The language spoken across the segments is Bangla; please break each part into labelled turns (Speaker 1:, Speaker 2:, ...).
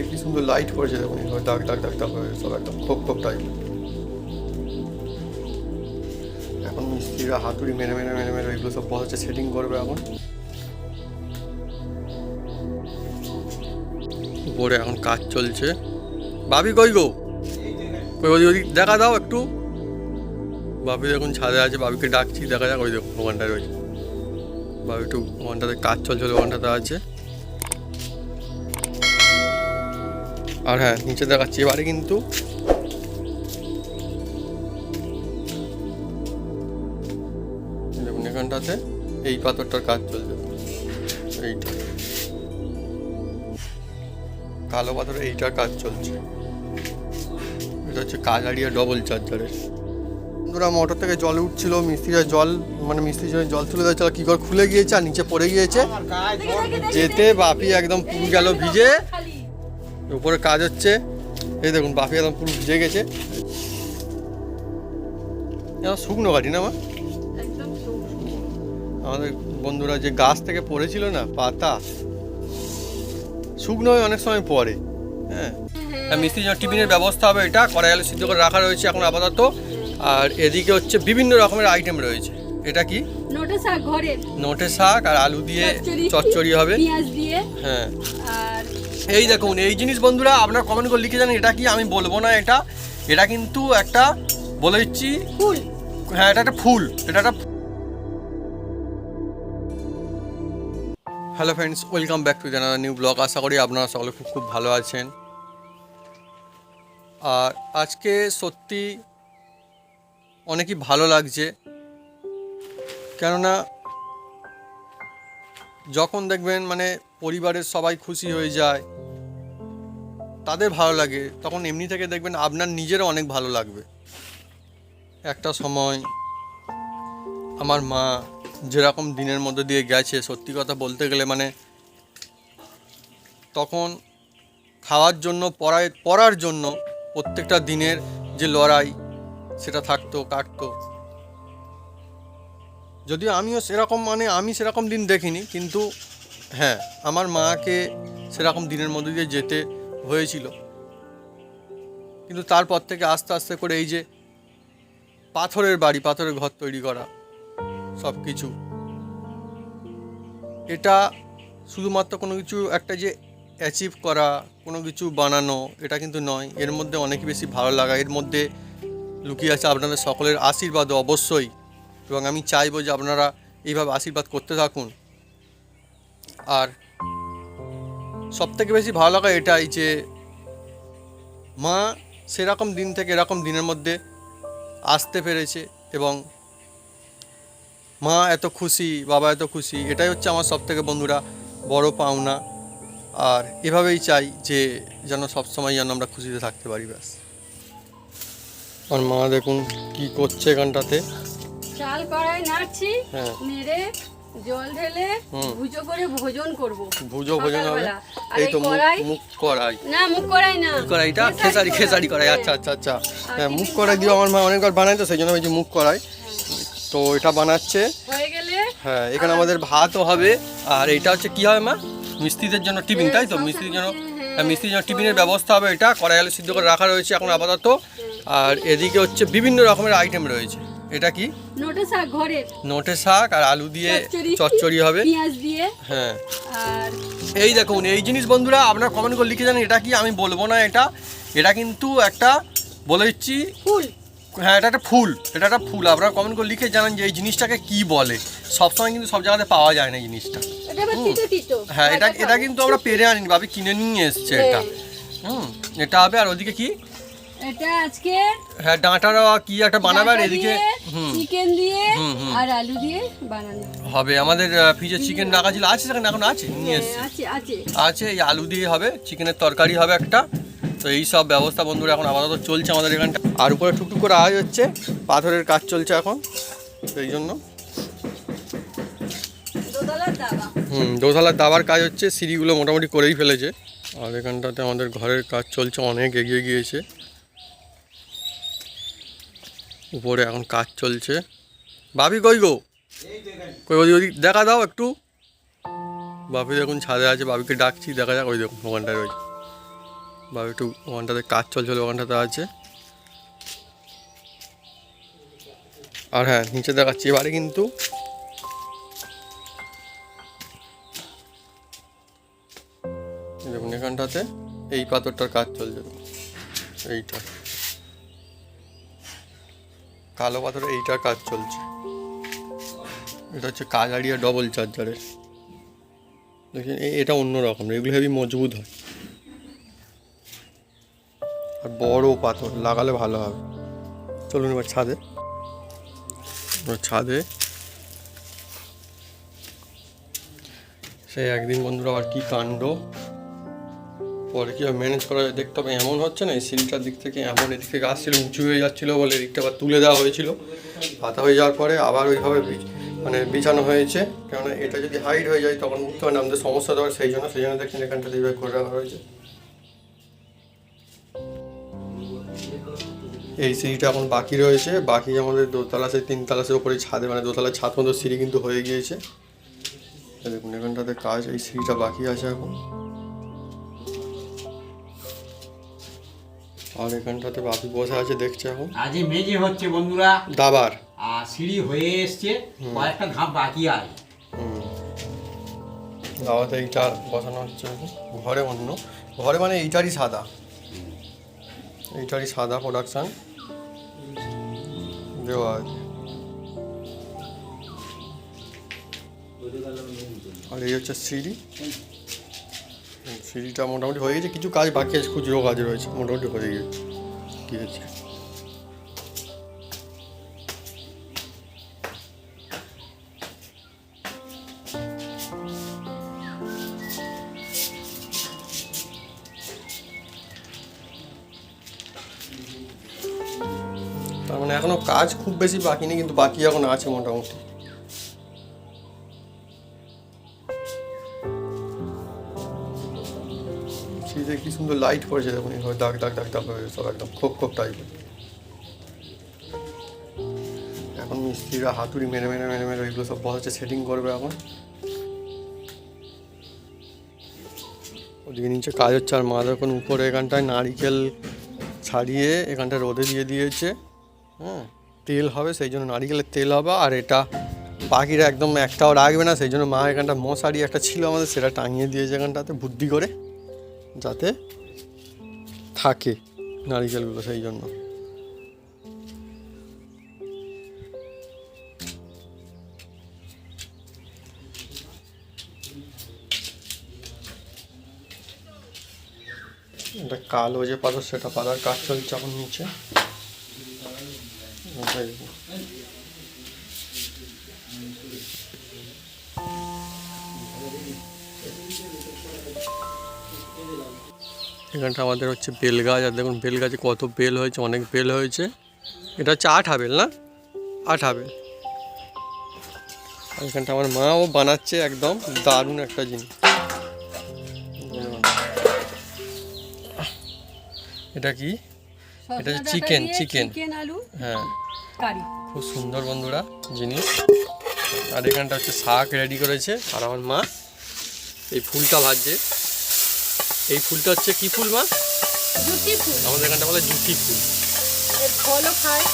Speaker 1: যে কি সুন্দর লাইট করেছে দেখুন দাগ দাগ দাগ দাগ হয়ে সব একদম খোপ খোপ টাইপ এখন মিস্ত্রিরা হাতুড়ি মেরে মেরে মেরে মেরে এগুলো সব বসাচ্ছে সেটিং করবে এখন। উপরে এখন কাজ চলছে। বাবি কই গো? কই ওদিক দেখা দাও একটু। বাবি এখন ছাদে আছে, বাবিকে ডাকছি, দেখা যাক ওই দেখুন ওখানটায় রয়েছে। বাবি একটু ওখানটাতে কাজ চলছিল ওখানটাতে আছে। আর হ্যাঁ নিচে দেখাচ্ছি। এবারে কিন্তু দেখুন এখানটাতে এই পাথরটার কাজ চলছে। এইটা। কালো পাথর এইটার কাজ চলছে। এটা হচ্ছে কালারিয়া ডবল চার্জারের বন্ধুরা মোটর থেকে জল উঠছিল মিস্ত্রিরা জল মানে মিস্ত্রি যখন জল তুলে দেওয়া কি করে খুলে গিয়েছে আর নিচে পড়ে গিয়েছে? যেতে বাপি একদম পুরো গেল ভিজে। উপরে কাজ হচ্ছে। এই দেখুন বাপি একদম পুরো ভিজে গেছে। শুকনো গাড়ি না আমার আমাদের বন্ধুরা যে গাছ থেকে পড়েছিল না পাতা শুকনো হয়ে অনেক সময় পড়ে। হ্যাঁ। আর মিস্ত্রি জন্য টিফিনের ব্যবস্থা হবে এটা কড়াই আলু সিদ্ধ করে রাখা রয়েছে এখন আপাতত। আর এদিকে হচ্ছে বিভিন্ন রকমের আইটেম রয়েছে। এটা কি?
Speaker 2: নোটে শাক
Speaker 1: নোটে শাক আর আলু দিয়ে চচ্চড়ি হবে।
Speaker 2: পেঁয়াজ দিয়ে।
Speaker 1: হ্যাঁ।
Speaker 2: আর
Speaker 1: এই দেখুন এই জিনিস বন্ধুরা আপনার কমেন্ট করে লিখে জানেন এটা কি আমি বলব না এটা? এটা কিন্তু একটা বলে দিচ্ছি
Speaker 2: ফুল।
Speaker 1: হ্যাঁ এটা একটা ফুল এটা একটা hello friends welcome back to জানার নিউ ব্লগ আশা করি আপনারা সকলে খুব খুব ভালো আছেন। আর আজকে সত্যি অনেকই ভালো লাগছে। কেননা যখন দেখবেন মানে পরিবারের সবাই খুশি হয়ে যায় তাদের ভালো লাগে। তখন এমনি থেকে দেখবেন আপনার নিজেরও অনেক ভালো লাগবে। একটা সময় আমার মা যেরকম দিনের মধ্যে দিয়ে গেছে, সত্যি কথা বলতে গেলে মানে তখন খাওয়ার জন্য, পড়ায়, পড়ার জন্য প্রত্যেকটা দিনের যে লড়াই সেটা থাকতো, কাটতো। যদিও আমিও সেরকম মানে আমি সেরকম দিন দেখিনি, কিন্তু হ্যাঁ আমার মাকে সেরকম দিনের মধ্যে দিয়ে যেতে হয়েছিল। কিন্তু তারপর থেকে আস্তে আস্তে করে এই যে পাথরের বাড়ি, পাথরের ঘর তৈরি করা সব কিছু এটা শুধুমাত্র কোনো কিছু একটা যে অ্যাচিভ করা, কোনো কিছু বানানো, এটা কিন্তু নয়। এর মধ্যে অনেক বেশি ভালো লাগা। এর মধ্যে লুকিয়ে আছে আপনাদের সকলের আশীর্বাদ অবশ্যই। এবং আমি চাইব যে আপনারা এইভাবে আশীর্বাদ করতে থাকুন। আর সবথেকে বেশি ভালো লাগা এটাই যে মা সেরকম দিন থেকে এরকম দিনের মধ্যে আসতে পেরেছে এবং মা এত খুশি বাবা এত খুশি এটাই হচ্ছে আমার সব থেকে বন্ধুরা বড় পাওনা। আর এভাবেই চাই যে যেন সবসময় যেন আমরা খুশিতে থাকতে পারি ব্যাস। আর মা দেখুন কি করছে এখানটাতে।
Speaker 2: চাল কড়াই নাড়ছি
Speaker 1: হ্যাঁ।
Speaker 2: নেড়ে জল ঢেলে। ভুজো করে ভোজন করব
Speaker 1: ভুজো ভোজন হবে। এই তো মুখ
Speaker 2: কড়াই? না মুখ কড়াই না।
Speaker 1: কড়াইটা খেসারি খেসারি কড়াই।
Speaker 2: হ্যাঁ।
Speaker 1: আচ্ছা আচ্ছা আচ্ছা। হ্যাঁ মুখ কড়াই দিয়ে আমার মা অনেকবার বানায় তো সেই জন্য ওই যে মুখ কড়াই। তো এটা বানাচ্ছে।
Speaker 2: হয়ে গেলে
Speaker 1: হ্যাঁ এখানে আমাদের ভাতও হবে। আর এটা হচ্ছে কি হবে মা? মিস্ত্রিদের জন্য টিফিন তাই তো?
Speaker 2: হ্যাঁ,
Speaker 1: মিস্ত্রির জন্য
Speaker 2: হ্যাঁ,
Speaker 1: হ্যাঁ। মিস্ত্রির জন্য টিফিনের ব্যবস্থা হবে এটা। কড়াই আলু সিদ্ধ করে রাখা রয়েছে এখন আপাতত। আর এদিকে হচ্ছে বিভিন্ন রকমের আইটেম রয়েছে। এটা কি?
Speaker 2: নোটে শাক ঘরের
Speaker 1: নোটে শাক আর আলু দিয়ে
Speaker 2: চচ্চড়ি।
Speaker 1: হবে?
Speaker 2: পেঁয়াজ দিয়ে।
Speaker 1: হ্যাঁ।
Speaker 2: আর
Speaker 1: এই দেখুন এই জিনিস বন্ধুরা আপনারা কমেন্ট করে লিখে জানেন এটা কি আমি বলব না এটা। এটা কিন্তু একটা বলে দিচ্ছি
Speaker 2: ফুল।
Speaker 1: হ্যাঁ এটা একটা ফুল এটা একটা ফুল। আপনারা কমেন্ট করে লিখে জানান যে এই জিনিসটাকে কি বলে। সবসময় কিন্তু সব জায়গাতে পাওয়া যায় না এই জিনিসটা। হ্যাঁ এটা এটা কিন্তু আমরা পেরে আনিনি ভাবি কিনে নিয়ে এসছে এটা। হুম এটা হবে আর ওদিকে কি?
Speaker 2: এটা আজকে
Speaker 1: হ্যাঁ ডাঁটার কি একটা বানাবে আর এদিকে?
Speaker 2: চিকেন দিয়ে। আর আলু দিয়ে বানানো।
Speaker 1: হবে আমাদের ফ্রিজে চিকেন রাখা ছিল। আছে সেখানে এখন আছে নিয়ে
Speaker 2: হ্যাঁ, আছে আছে।
Speaker 1: আছে এই আলু দিয়ে হবে চিকেনের তরকারি হবে একটা। তো এই সব ব্যবস্থা বন্ধুরা এখন আপাতত চলছে আমাদের এখানটা। আর উপরে টুকটুক করে আওয়াজ হচ্ছে পাথরের কাজ চলছে এখন সেই জন্য। হুম দোতলার দাবার কাজ হচ্ছে সিঁড়িগুলো মোটামুটি করেই ফেলেছে। আর এখানটাতে আমাদের ঘরের কাজ চলছে অনেক এগিয়ে গিয়েছে। উপরে এখন কাজ চলছে। বাবি কই গো? কই ওদিক ওদিক দেখা দাও একটু। বাপি দেখুন ছাদে আছে বাবিকে ডাকছি, দেখা যাক, ওই দেখুন ওখানটায় রয়েছে। বা একটু ওখানটাতে কাজ চলছিল ওখানটাতে আছে। আর হ্যাঁ নিচে দেখাচ্ছি এবারে কিন্তু। দেখুন এখানটাতে, এই পাথরটার কাজ চলছে। এইটা। কালো পাথরে এইটার কাজ চলছে। এটা হচ্ছে কাজারিয়া ডবল চার্জারের দেখছেন এ- এটা অন্য রকম, এগুলো হেভি মজবুত হয়। আর বড় পাথর, লাগালে ভালো হবে। চলুন এবার ছাদে। ছাদে। সেই একদিন বন্ধুরা, আবার কি কাণ্ড। পরে কীভাবে ম্যানেজ করা যায় দেখতে হবে। এমন হচ্ছে না এই সিঁড়িটার দিক থেকে এমন এদিক থেকে আসছিল উঁচু হয়ে যাচ্ছিল বলে এদিকটা আবার তুলে দেওয়া হয়েছিল। পাতা হয়ে যাওয়ার পরে আবার ওইভাবে মানে বিছানো হয়েছে। কেননা এটা যদি হাইট হয়ে যায় তখন উঠতে পারে না, আমাদের সমস্যা দেওয়ার সেই জন্য সেই জন্য দেখছেন এখানটা এইভাবে করে রাখা হয়েছে। এই সিঁড়িটা এখন বাকি রয়েছে। বাকি আমাদের দোতলা সেই তিনতলা সে ওপরে ছাদে মানে দোতলার ছাদ মতো সিঁড়ি কিন্তু হয়ে গিয়েছে। দেখুন এখানটাতে কাজ এই সিঁড়িটা বাকি আছে এখন। আর এখানটাতে বাপি বসে আছে দেখছে এখন।
Speaker 3: আজ মেজে হচ্ছে বন্ধুরা।
Speaker 1: দাবার।
Speaker 3: আর সিঁড়ি হয়ে এসছে কয়েকটা ধাপ বাকি আছে
Speaker 1: দাওয়াতে এইটা বসানো হচ্ছে ঘরে অন্য। ঘরে মানে এইটারই সাদা। এইটারই সাদা প্রোডাকশান দেওয়া আছে। আর এই হচ্ছে সিঁড়ি। সিঁড়িটা মোটামুটি হয়ে গেছে, কিছু কাজ বাকি আছে, খুচরো কাজ রয়েছে, মোটামুটি হয়ে গেছে গিয়েছে তার মানে এখনও কাজ খুব বেশি বাকি নেই, কিন্তু বাকি এখন আছে মোটামুটি। সুন্দর লাইট পড়েছে দেখুন এইভাবে দাগ দাগ দাগ দাগ হয়ে সব একদম খোপ খোপ টাইপের এখন মিস্ত্রিরা হাতুড়ি মেরে মেরে মেরে মেরে ওইগুলো সব বসাচ্ছে সেটিং করবে এখন। ওদিকে নিচে কাজ হচ্ছে, আর মা দেখুন উপরে এখানটায় নারিকেল ছাড়িয়ে এখানটা রোদে দিয়ে দিয়েছে হ্যাঁ তেল হবে, সেই জন্য নারিকেলের তেল হবে, আর এটা পাখিরা একদম একটাও রাখবে না, সেই জন্য মা এখানটা মশারি একটা ছিল আমাদের, সেটা টাঙিয়ে দিয়েছে এখানটাতে বুদ্ধি করে। যাতে থাকে নারিকেলগুলো সেই জন্য। এটা কালো যে পাথর, সেটা পাতার কাজ চলছে এখন নিচে। এখানটা আমাদের হচ্ছে বেল গাছ আর দেখুন বেল গাছে কত বেল হয়েছে অনেক বেল হয়েছে। এটা হচ্ছে আট হাবেল না? আট হাবেল আর এখানটা আমার মাও বানাচ্ছে একদম দারুণ একটা জিনিস। এটা কি? এটা হচ্ছে chicken।
Speaker 2: চিকেন
Speaker 1: হ্যাঁ। খুব সুন্দর বন্ধুরা জিনিস। আর এখানটা হচ্ছে শাক রেডি করেছে আর আমার মা এই ফুলটা ভাজছে। এই ফুলটা হচ্ছে কি ফুল মা?
Speaker 2: জুটি ফুল।
Speaker 1: আমাদের এখানটা বলে জুটি ফুল।
Speaker 2: এর ফলও খায়।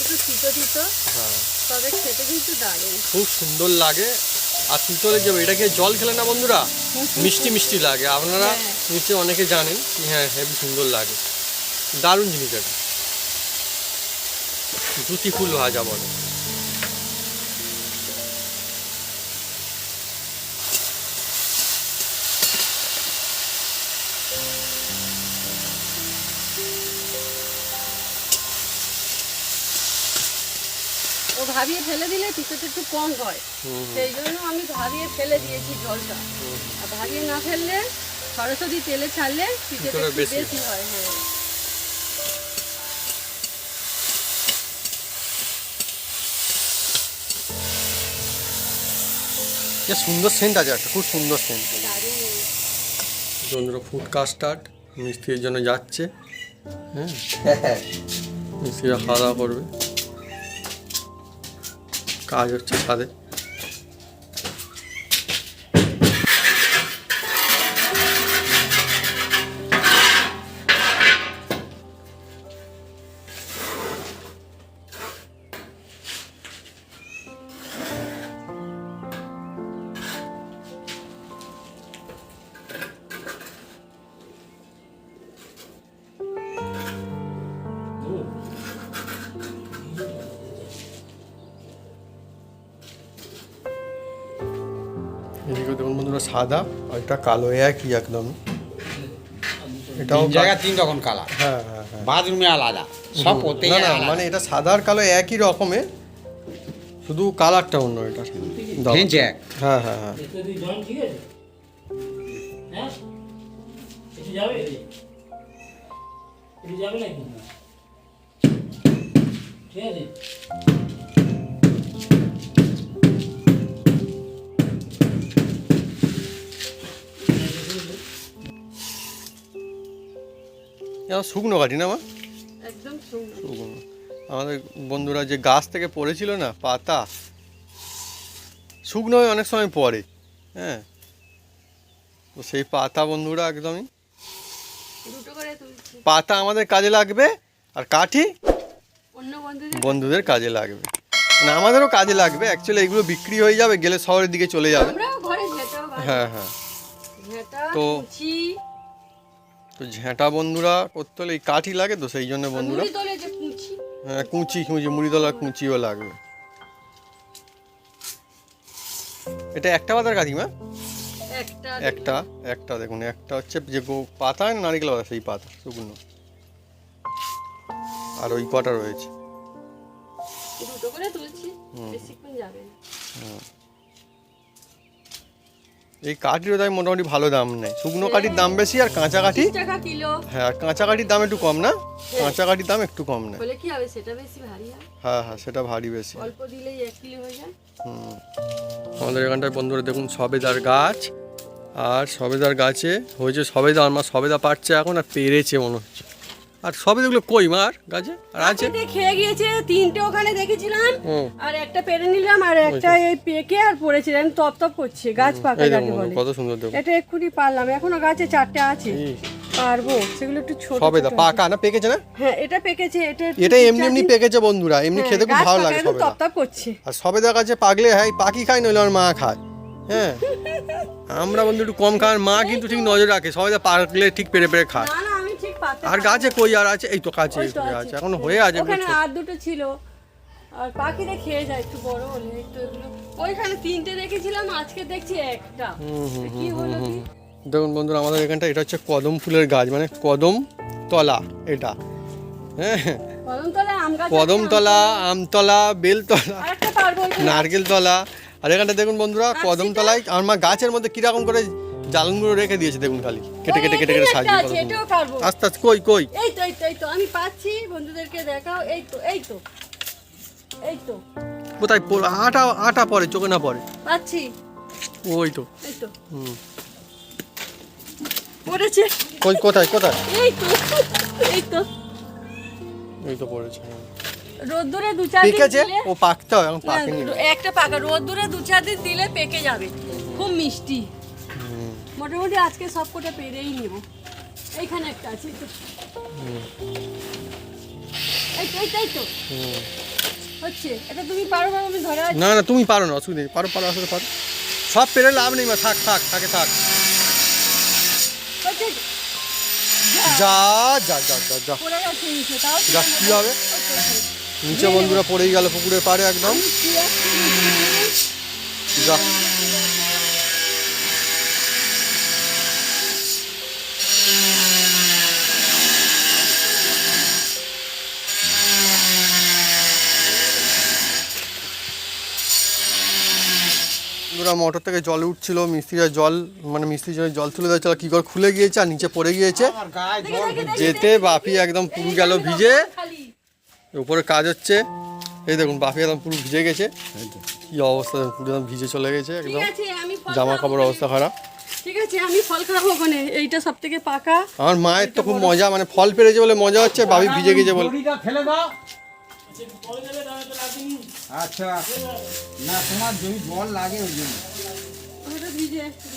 Speaker 2: একটু তিতো তিতো।
Speaker 1: হ্যাঁ।
Speaker 2: তবে খেতে কিন্তু দারুণ।
Speaker 1: খুব সুন্দর লাগে। আর তিতলে যাবে এটা খেয়ে জল খেলে না বন্ধুরা? মিষ্টি মিষ্টি লাগে। আপনারা
Speaker 2: হ্যাঁ।
Speaker 1: নিশ্চয়ই অনেকে জানেন হ্যাঁ হেবি সুন্দর লাগে। দারুণ জিনিস এটা। জুতি ফুল ভাজা বলে।
Speaker 2: ভাবিয়ে ফেলে দিলে তিতোটা একটু কম হয়। সেই জন্য আমি ভাবিয়ে ফেলে দিয়েছি জলটা। আর ভাবিয়ে না ফেললে সরাসরি তেলে ছাড়লে তিতোটা
Speaker 1: বেশি
Speaker 2: বেশি হয় হ্যাঁ।
Speaker 1: যে সুন্দর সেন্ট আছে একটা খুব সুন্দর সেন্ট চন্দ্র ফুড কাস্টার্ড মিস্ত্রির জন্য যাচ্ছে হ্যাঁ। মিস্ত্রিরা খাওয়া দাওয়া করবে কাজ হচ্ছে ছাদে এদিকে দেখুন বন্ধুরা সাদা আর এটা কালো একই একদম। এটাও
Speaker 3: তিন জায়গায় তিন রকম কালার।
Speaker 1: হ্যাঁ হ্যাঁ হ্যাঁ।
Speaker 3: বাথরুমে আলাদা সব
Speaker 1: না না মানে এটা সাদা আর কালো একই রকমের শুধু কালারটা অন্য।
Speaker 3: জ্যাক
Speaker 1: হ্যাঁ হ্যাঁ হ্যাঁ।
Speaker 4: ঠিক আছে?
Speaker 1: শুকনো কাঠি না মা?
Speaker 2: একদম শুকনো।
Speaker 1: আমাদের বন্ধুরা যে গাছ থেকে পড়েছিল না পাতা শুকনো অনেক সময় পড়ে হ্যাঁ। তো সেই পাতা বন্ধুরা একদমই। পাতা আমাদের কাজে লাগবে আর কাঠি
Speaker 2: বন্ধুদের
Speaker 1: কাজে লাগবে। না আমাদেরও কাজে লাগবে। অ্যাকচুয়ালি এগুলো বিক্রি হয়ে যাবে গেলে শহরের দিকে চলে যাবে। হ্যাঁ হ্যাঁ। তো- তো ঝেঁটা বন্ধুরা করতে হলে এই কাঠি লাগে তো সেই জন্য বন্ধুরা। হ্যাঁ কুচি কুঁচি মুড়িতলা কুচিও লাগবে। এটা একটা পাতার কাকিমা
Speaker 2: একটা।
Speaker 1: একটা একটা দেখুন একটা হচ্ছে যে পাতা নারিকেল পাতা সেই পাতা শুকনো। আর ওই কটা রয়েছে।
Speaker 2: দুটো করে তুলছি বেশিক্ষণ যাবে না।
Speaker 1: এই কাঠিরও তাই মোটামুটি ভালো দাম নেই। শুকনো কাঠির দাম বেশি আর কাঁচা কাঠি
Speaker 2: টাকা কিলো।
Speaker 1: হ্যাঁ আর কাঁচা কাঠির দাম একটু কম না? কাঁচা কাঠির দাম একটু কম নেয়
Speaker 2: বলে কি হবে সেটা বেশি ভারী হ্যাঁ?
Speaker 1: হ্যাঁ সেটা ভারী বেশি।
Speaker 2: অল্প দিলেই এক কিলো হয়ে যায়।
Speaker 1: হুম। আমাদের এখানটায় বন্ধুরা দেখুন সবেদার গাছ। আর সবেদার গাছে হয়েছে সবেদা আমার সবেদা পাচ্ছে এখন আর পেরেছে মনে হচ্ছে। আর সবেদাগুলো কই মার গাছে আর আছে?
Speaker 2: খেয়ে গিয়েছে তিনটে ওখানে দেখেছিলাম। আর একটা পেরে নিলাম আর একটা এই পেকে আর পড়েছে আমি তপ তপ করছে গাছ পাকা যাকে বলে।
Speaker 1: কত সুন্দর দেখুন
Speaker 2: এটা এক্ষুনি পারলাম এখনও গাছে চারটে আছে। পারব সেগুলো একটু ছোট ছোট আছে।
Speaker 1: পাকা না পেকেছে না?
Speaker 2: হ্যাঁ এটা পেকেছে এটা
Speaker 1: এটা এমনি এমনি পেকেছে বন্ধুরা এমনি
Speaker 2: হ্যাঁ,
Speaker 1: খেতে খুব ভালো লাগে সবেদা
Speaker 2: তপ তপ করছে।
Speaker 1: আর সবেদা গাছে পাকলে হ্যাঁ পাখি খায় নইলে আমার মা খায়। হ্যাঁ। আমরা বন্ধু একটু কম খান মা কিন্তু ঠিক নজর রাখে সবেদা পাকলে ঠিক পেরে পেরে খায়। আর গাছে কই আর আছে? এই তো কাছে
Speaker 2: আছে।
Speaker 1: এখন হয়ে আছে
Speaker 2: ওখানে আর দুটো ছিল। আর পাখিতে খেয়ে যায় একটু বড় হলে একটু এগুলো। ওইখানে তিনটে দেখেছিলাম আজকে দেখছি একটা। কি হলো কি?
Speaker 1: দেখুন বন্ধুরা আমাদের এখানটা এটা হচ্ছে কদম ফুলের গাছ মানে কদম তলা এটা। হ্যাঁ।
Speaker 2: কদমতলায়
Speaker 1: কদমতলা আমতলা বেলতলা
Speaker 2: আর একটা পারব ওই যে-
Speaker 1: নারকেল তলা। আর এখানটা দেখুন বন্ধুরা কদম তলায় আমার মা গাছের মধ্যে কীরকম করে জালনগুলো রেখে দিয়েছে দেখুন খালি। কেটে কেটে কেটে কেটে সাজিয়ে
Speaker 2: আছে, এটাও পারব
Speaker 1: আস্তে আস্তে কই কই?
Speaker 2: এই তো এই তো এই তো আমি পাচ্ছি বন্ধুদেরকে দেখাও এই তো এই তো এই তো।
Speaker 1: কোথায় পড়ে- আটা আটা পরে চোখে না পড়ে
Speaker 2: পাচ্ছি।
Speaker 1: ওই তো।
Speaker 2: এই তো।
Speaker 1: হুম।
Speaker 2: পড়েছে।
Speaker 1: কই কোথায় কোথায়?
Speaker 2: এই তো এই তো।
Speaker 1: এই তো পড়েছে।
Speaker 2: রোদ্দুরে দু চার দিন
Speaker 1: ও পাকতে হয় এখন পাকেনি।
Speaker 2: একটা পাকা রোদ্দুরে দু চার দিন দিলে পেকে যাবে। খুব মিষ্টি। মোটামুটি আজকে সব কটা পেরেই নিব। এইখানে একটা আছে তো। এই তো এই তো, হচ্ছে এটা তুমি পারো পারো আমি ধরে
Speaker 1: না না তুমি পারো না অসুবিধা নেই। পারো পারো আসলে পারো। সব পেরে লাভ নেই মা থাক থাক থাকে। থাক যা যা যা যা যা।
Speaker 2: পড়ে গেছে নিচে
Speaker 1: যা কি হবে? নিচে বন্ধুরা পড়েই গেল পুকুরের পাড়ে একদম। যা। মোটর থেকে জল উঠছিল মিস্ত্রিরা জল মানে মিস্ত্রি জন্য জল তুলে দিয়েছিল কি করে খুলে গিয়েছে আর নিচে পড়ে গিয়েছে? যেতে বাপি একদম পুরো গেল ভিজে। উপরে কাজ হচ্ছে। এই দেখুন বাপি একদম পুরো ভিজে গেছে। কি অবস্থা পুরো একদম ভিজে চলে গেছে একদম।
Speaker 2: আছে আমি ফল
Speaker 1: জামা কাপড় অবস্থা খারাপ।
Speaker 2: ঠিক আছে আমি ফল খাব ওখানে এইটা সব থেকে পাকা।
Speaker 1: আমার মায়ের তো খুব মজা মানে ফল পেরেছে বলে মজা হচ্ছে বাপি ভিজে গেছে বলে।
Speaker 3: ফেলে দাও। আচ্ছা। না তোমার যদি জল লাগে ওই জন্য।
Speaker 2: ভিজে গেছে